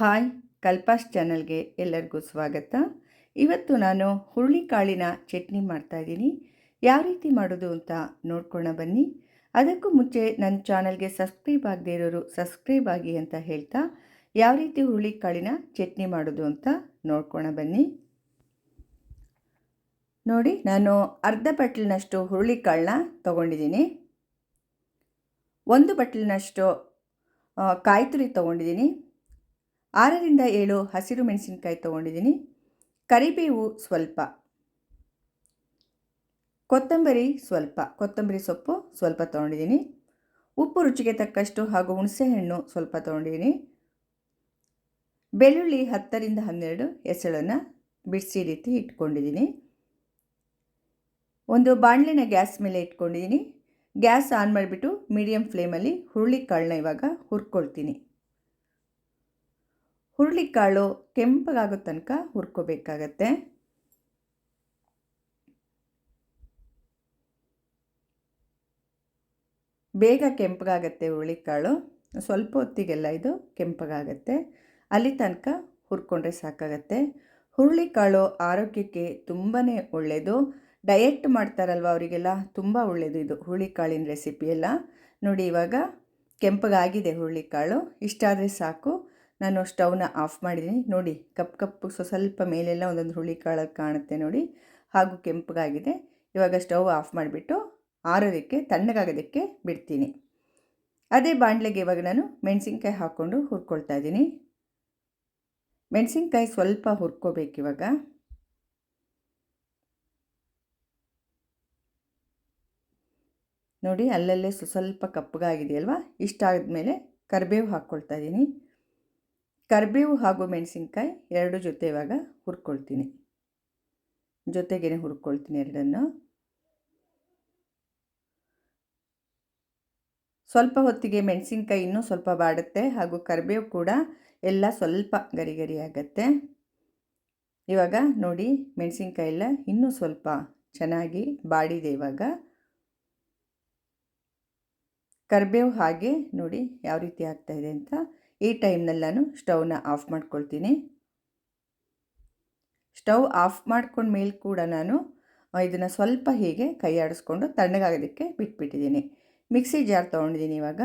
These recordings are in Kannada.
ಹಾಯ್ ಕಲ್ಪಾಸ್ ಚಾನಲ್ಗೆ ಎಲ್ಲರಿಗೂ ಸ್ವಾಗತ. ಇವತ್ತು ನಾನು ಹುರುಳಿಕಾಳಿನ ಚಟ್ನಿ ಮಾಡ್ತಾಯಿದ್ದೀನಿ ಯಾವ ರೀತಿ ಮಾಡೋದು ಅಂತ ನೋಡ್ಕೊಳ್ಳೋ ಬನ್ನಿ. ಅದಕ್ಕೂ ಮುಂಚೆ ನನ್ನ ಚಾನಲ್ಗೆ ಸಬ್ಸ್ಕ್ರೈಬ್ ಆಗದೇ ಇರೋರು ಸಬ್ಸ್ಕ್ರೈಬ್ ಆಗಿ ಅಂತ ಹೇಳ್ತಾ ಯಾವ ರೀತಿ ಹುರುಳಿಕಾಳಿನ ಚಟ್ನಿ ಮಾಡೋದು ಅಂತ ನೋಡ್ಕೊಳ್ಳೋ ಬನ್ನಿ. ನೋಡಿ, ನಾನು ಅರ್ಧ ಬಟ್ಲಿನಷ್ಟು ಹುರುಳಿಕಾಳನ್ನ ತೊಗೊಂಡಿದ್ದೀನಿ. ಒಂದು ಬಟ್ಲಿನಷ್ಟು ಕಾಯಿ ತುರಿ ತೊಗೊಂಡಿದ್ದೀನಿ. ಆರರಿಂದ ಏಳು ಹಸಿರು ಮೆಣಸಿನಕಾಯಿ ತೊಗೊಂಡಿದ್ದೀನಿ. ಕರಿಬೇವು ಸ್ವಲ್ಪ. ಕೊತ್ತಂಬರಿ ಸ್ವಲ್ಪ. ಕೊತ್ತಂಬರಿ ಸೊಪ್ಪು ಸ್ವಲ್ಪ ತೊಗೊಂಡಿದ್ದೀನಿ. ಉಪ್ಪು ರುಚಿಗೆ ತಕ್ಕಷ್ಟು ಹಾಗೂ ಹುಣಸೆಹಣ್ಣು ಸ್ವಲ್ಪ ತೊಗೊಂಡಿದ್ದೀನಿ. ಬೆಳ್ಳುಳ್ಳಿ ಹತ್ತರಿಂದ ಹನ್ನೆರಡು ಎಸಳನ್ನು ಬಿಡಿಸಿ ರೀತಿ ಇಟ್ಕೊಂಡಿದ್ದೀನಿ. ಒಂದು ಬಾಣಲಿನ ಗ್ಯಾಸ್ ಮೇಲೆ ಇಟ್ಕೊಂಡಿದ್ದೀನಿ. ಗ್ಯಾಸ್ ಆನ್ ಮಾಡಿಬಿಟ್ಟು ಮೀಡಿಯಮ್ ಫ್ಲೇಮಲ್ಲಿ ಹುರುಳಿಕಾಳನ್ನ ಇವಾಗ ಹುರ್ಕೊಳ್ತೀನಿ. ಹುರುಳಿಕಾಳು ಕೆಂಪಗಾಗೋ ತನಕ ಹುರ್ಕೋಬೇಕಾಗತ್ತೆ. ಬೇಗ ಕೆಂಪಗಾಗತ್ತೆ ಹುರುಳಿಕಾಳು. ಸ್ವಲ್ಪ ಹೊತ್ತಿಗೆಲ್ಲ ಇದು ಕೆಂಪಗಾಗತ್ತೆ ಅಲ್ಲಿ ತನಕ ಹುರ್ಕೊಂಡ್ರೆ ಸಾಕಾಗತ್ತೆ. ಹುರುಳಿಕಾಳು ಆರೋಗ್ಯಕ್ಕೆ ತುಂಬಾ ಒಳ್ಳೆಯದು ಡಯೆಟ್ ಮಾಡ್ತಾರಲ್ವ ಅವರಿಗೆಲ್ಲ? ತುಂಬ ಒಳ್ಳೆಯದು ಇದು ಹುರುಳಿಕಾಳಿನ ರೆಸಿಪಿ ಎಲ್ಲ ನೋಡಿ ಇವಾಗ ಕೆಂಪಗಾಗಿದೆ ಹುರುಳಿಕಾಳು. ಇಷ್ಟಾದರೆ ಸಾಕು. ನಾನು ಸ್ಟವ್ನ ಆಫ್ ಮಾಡಿದ್ದೀನಿ. ನೋಡಿ ಕಪ್ಪು ಕಪ್ಪು ಸ್ವಲ್ಪ ಮೇಲೆಲ್ಲ ಒಂದೊಂದು ಹುಳಿ ಕಾಳು ಕಾಣುತ್ತೆ ನೋಡಿ. ಹಾಗೂ ಕೆಂಪಗಾಗಿದೆ. ಇವಾಗ ಸ್ಟವ್ ಆಫ್ ಮಾಡಿಬಿಟ್ಟು ಆರೋದಕ್ಕೆ, ತಣ್ಣಗಾಗೋದಕ್ಕೆ ಬಿಡ್ತೀನಿ. ಅದೇ ಬಾಣಲೆಗೆ ಇವಾಗ ನಾನು ಮೆಣಸಿನ್ಕಾಯಿ ಹಾಕ್ಕೊಂಡು ಹುರ್ಕೊಳ್ತಾ ಇದ್ದೀನಿ. ಮೆಣಸಿನ್ಕಾಯಿ ಸ್ವಲ್ಪ ಹುರ್ಕೋಬೇಕು ಇವಾಗ. ನೋಡಿ, ಅಲ್ಲಲ್ಲೇ ಸ್ವಲ್ಪ ಕಪ್ಪಗಾಗಿದೆಯಲ್ವಾ? ಇಷ್ಟ ಆದಮೇಲೆ ಕರಿಬೇವು ಹಾಕ್ಕೊಳ್ತಾ ಇದ್ದೀನಿ. ಕರಿಬೇವು ಹಾಗೂ ಮೆಣಸಿನ್ಕಾಯಿ ಎರಡು ಜೊತೆ ಇವಾಗ ಹುರ್ಕೊಳ್ತೀನಿ. ಜೊತೆಗೇನೆ ಹುರ್ಕೊಳ್ತೀನಿ ಎರಡನ್ನು. ಸ್ವಲ್ಪ ಹೊತ್ತಿಗೆ ಮೆಣಸಿನ್ಕಾಯಿ ಇನ್ನೂ ಸ್ವಲ್ಪ ಬಾಡುತ್ತೆ ಹಾಗೂ ಕರಿಬೇವು ಕೂಡ ಎಲ್ಲ ಸ್ವಲ್ಪ ಗರಿ ಗರಿ ಆಗುತ್ತೆ. ಇವಾಗ ನೋಡಿ ಮೆಣಸಿನ್ಕಾಯಿ ಎಲ್ಲ ಇನ್ನೂ ಸ್ವಲ್ಪ ಚೆನ್ನಾಗಿ ಬಾಡಿದೆ ಇವಾಗ. ಕರಿಬೇವು ಹಾಗೆ ನೋಡಿ ಯಾವ ರೀತಿ ಆಗ್ತಾಯಿದೆ ಅಂತ ಈ ಟೈಮ್ನಲ್ಲಿ ನಾನು ಸ್ಟವ್ನ ಆಫ್ ಮಾಡ್ಕೊಳ್ತೀನಿ. ಸ್ಟವ್ ಆಫ್ ಮಾಡ್ಕೊಂಡ ಮೇಲೆ ಕೂಡ ನಾನು ಇದನ್ನು ಸ್ವಲ್ಪ ಹೀಗೆ ಕೈ ಆಡಿಸ್ಕೊಂಡು ತಣ್ಣಗಾಗೋದಕ್ಕೆ ಬಿಟ್ಬಿಟ್ಟಿದ್ದೀನಿ. ಮಿಕ್ಸಿ ಜಾರ್ ತೊಗೊಂಡಿದ್ದೀನಿ ಇವಾಗ.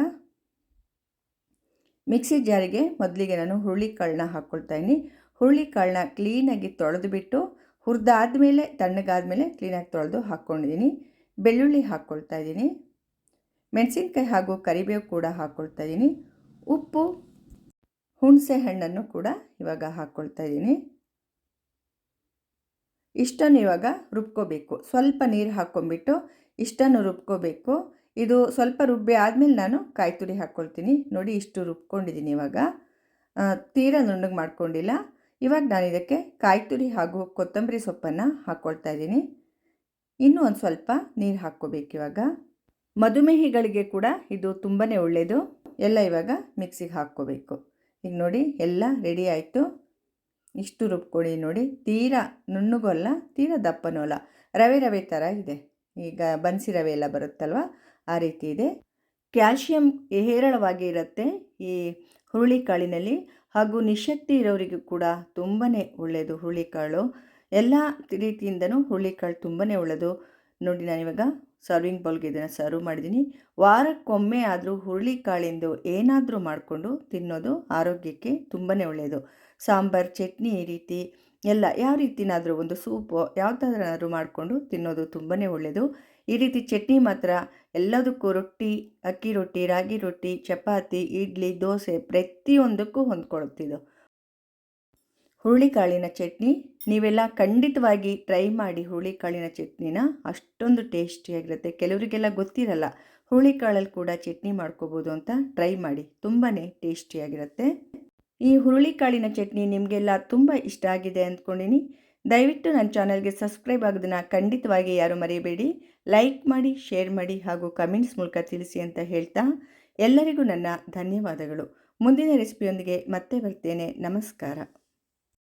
ಮಿಕ್ಸಿ ಜಾರಿಗೆ ಮೊದಲಿಗೆ ನಾನು ಹುರುಳಿಕಾಳನ್ನ ಹಾಕ್ಕೊಳ್ತಾಯಿದ್ದೀನಿ ಹುರುಳಿಕಾಳನ್ನ ಕ್ಲೀನಾಗಿ ತೊಳೆದು ಬಿಟ್ಟು ಹುರಿದಾದ್ಮೇಲೆ, ತಣ್ಣಗಾದ್ಮೇಲೆ ಕ್ಲೀನಾಗಿ ತೊಳೆದು ಹಾಕ್ಕೊಂಡಿದ್ದೀನಿ ಬೆಳ್ಳುಳ್ಳಿ ಹಾಕ್ಕೊಳ್ತಾ ಇದ್ದೀನಿ. ಮೆಣಸಿನ್ಕಾಯಿ ಹಾಗೂ ಕರಿಬೇವು ಕೂಡ ಹಾಕ್ಕೊಳ್ತಾ ಇದ್ದೀನಿ. ಉಪ್ಪು ಹುಣಸೆ ಹಣ್ಣನ್ನು ಕೂಡ ಇವಾಗ ಹಾಕ್ಕೊಳ್ತಾ ಇದ್ದೀನಿ. ಇಷ್ಟನ್ನು ಇವಾಗ ರುಬ್ಕೋಬೇಕು. ಸ್ವಲ್ಪ ನೀರು ಹಾಕ್ಕೊಂಬಿಟ್ಟು ಇಷ್ಟನ್ನು ರುಬ್ಕೋಬೇಕು. ಇದು ಸ್ವಲ್ಪ ರುಬ್ಬಿ ಆದಮೇಲೆ ನಾನು ಕಾಯಿ ತುರಿ ಹಾಕ್ಕೊಳ್ತೀನಿ ನೋಡಿ, ಇಷ್ಟು ರುಬ್ಕೊಂಡಿದ್ದೀನಿ ಇವಾಗ. ತೀರಾ ನುಣ್ಣಗೆ ಮಾಡ್ಕೊಂಡಿಲ್ಲ. ಇವಾಗ ನಾನು ಇದಕ್ಕೆ ಕಾಯಿ ತುರಿ ಹಾಗೂ ಕೊತ್ತಂಬರಿ ಸೊಪ್ಪನ್ನು ಹಾಕ್ಕೊಳ್ತಾ ಇದ್ದೀನಿ. ಇನ್ನೂ ಒಂದು ಸ್ವಲ್ಪ ನೀರು ಹಾಕ್ಕೋಬೇಕು ಇವಾಗ. ಮಧುಮೇಹಿಗಳಿಗೆ ಕೂಡ ಇದು ತುಂಬಾ ಒಳ್ಳೆಯದು ಎಲ್ಲ ಇವಾಗ ಮಿಕ್ಸಿಗೆ ಹಾಕ್ಕೋಬೇಕು. ಈಗ ನೋಡಿ, ಎಲ್ಲ ರೆಡಿ ಆಯಿತು. ಇಷ್ಟು ರುಬ್ಕೊಳ್ಳಿ ನೋಡಿ. ತೀರಾ ನುಣ್ಣಗೂ ಅಲ್ಲ, ತೀರಾ ದಪ್ಪನೂ ಅಲ್ಲ. ರವೆ ರವೆ ಥರ ಇದೆ. ಈಗ ಬನ್ಸಿ ರವೆ ಎಲ್ಲ ಬರುತ್ತಲ್ವ? ಆ ರೀತಿ ಇದೆ. ಕ್ಯಾಲ್ಶಿಯಂ ಹೇರಳವಾಗಿ ಇರುತ್ತೆ. ಈ ಹುರುಳಿಕಾಳಿನಲ್ಲಿ ಹಾಗೂ ನಿಶಕ್ತಿ ಇರೋರಿಗೂ ಕೂಡ ತುಂಬಾ ಒಳ್ಳೆಯದು ಹುರುಳಿಕಾಳು ಎಲ್ಲ ರೀತಿಯಿಂದನೂ ಹುರುಳಿಕಾಳು ತುಂಬಾ ಒಳ್ಳೆಯದು ನೋಡಿ, ನಾನಿವಾಗ ಸರ್ವಿಂಗ್ ಬೌಲ್ಗೆ ಇದನ್ನು ಸರ್ವ್ ಮಾಡಿದ್ದೀನಿ. ವಾರಕ್ಕೊಮ್ಮೆ ಆದರೂ ಹುರುಳಿಕಾಳಿಂದು ಏನಾದರೂ ಮಾಡಿಕೊಂಡು ತಿನ್ನೋದು ಆರೋಗ್ಯಕ್ಕೆ ತುಂಬಾ ಒಳ್ಳೆಯದು ಸಾಂಬಾರು, ಚಟ್ನಿ ಈ ರೀತಿ ಎಲ್ಲ ಯಾವ ರೀತಿನಾದರೂ ಒಂದು ಸೂಪು ಯಾವುದಾದ್ರೂ ಮಾಡಿಕೊಂಡು ತಿನ್ನೋದು ತುಂಬಾ ಒಳ್ಳೆಯದು ಈ ರೀತಿ ಚಟ್ನಿ ಮಾತ್ರ ಎಲ್ಲದಕ್ಕೂ ರೊಟ್ಟಿ, ಅಕ್ಕಿ ರೊಟ್ಟಿ, ರಾಗಿ ರೊಟ್ಟಿ, ಚಪಾತಿ, ಇಡ್ಲಿ, ದೋಸೆ ಪ್ರತಿಯೊಂದಕ್ಕೂ ಹೊಂದ್ಕೊಳುತ್ತಿದ್ದು ಹುರುಳಿಕಾಳಿನ ಚಟ್ನಿ, ನೀವೆಲ್ಲ ಖಂಡಿತವಾಗಿ ಟ್ರೈ ಮಾಡಿ ಹುರುಳಿಕಾಳಿನ ಚಟ್ನಿನ. ಅಷ್ಟೊಂದು ಟೇಸ್ಟಿಯಾಗಿರುತ್ತೆ ಕೆಲವರಿಗೆಲ್ಲ ಗೊತ್ತಿರಲ್ಲ, ಹುರುಳಿಕಾಳಲ್ಲಿ ಕೂಡ ಚಟ್ನಿ ಮಾಡ್ಕೋಬೋದು ಅಂತ ಟ್ರೈ ಮಾಡಿ. ತುಂಬಾ ಟೇಸ್ಟಿಯಾಗಿರುತ್ತೆ ಈ ಹುರುಳಿಕಾಳಿನ ಚಟ್ನಿ ನಿಮಗೆಲ್ಲ ತುಂಬ ಇಷ್ಟ ಆಗಿದೆ ಅಂದ್ಕೊಂಡಿನಿ. ದಯವಿಟ್ಟು ನನ್ನ ಚಾನಲ್ಗೆ ಸಬ್ಸ್ಕ್ರೈಬ್ ಆಗೋದನ್ನು ಖಂಡಿತವಾಗಿ ಯಾರು ಮರೆಯಬೇಡಿ ಲೈಕ್ ಮಾಡಿ ಶೇರ್ ಮಾಡಿ ಹಾಗೂ ಕಮೆಂಟ್ಸ್ ಮೂಲಕ ತಿಳಿಸಿ ಅಂತ ಹೇಳ್ತಾ ಎಲ್ಲರಿಗೂ ನನ್ನ ಧನ್ಯವಾದಗಳು. ಮುಂದಿನ ರೆಸಿಪಿಯೊಂದಿಗೆ ಮತ್ತೆ ಬರ್ತೇನೆ. ನಮಸ್ಕಾರ.